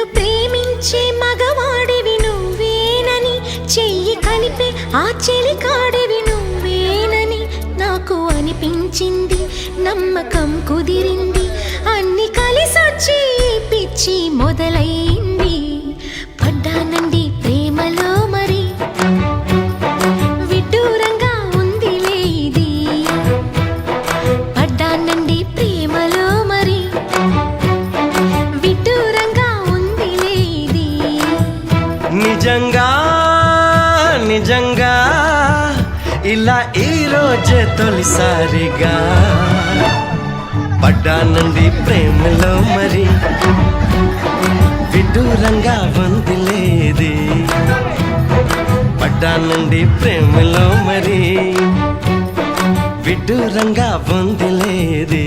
నన్ను ప్రేమించే మగవాడివి నువ్వేనని చెయ్యి కలిపే ఆ చెలికాడివి నువ్వేనని నాకు అనిపించింది నమ్మకం కుదిరింది. అన్ని కలిసొచ్చి పిచ్చి మొదలైంది నిజంగా నిజంగా ఇలా ఈ తొలిసారిగా పడ్డానండి ప్రేమలో మరి. విడ్డూరంగా వందిలేది పడ్డానండి ప్రేమలో మరి. విడ్డూరంగా వందిలేది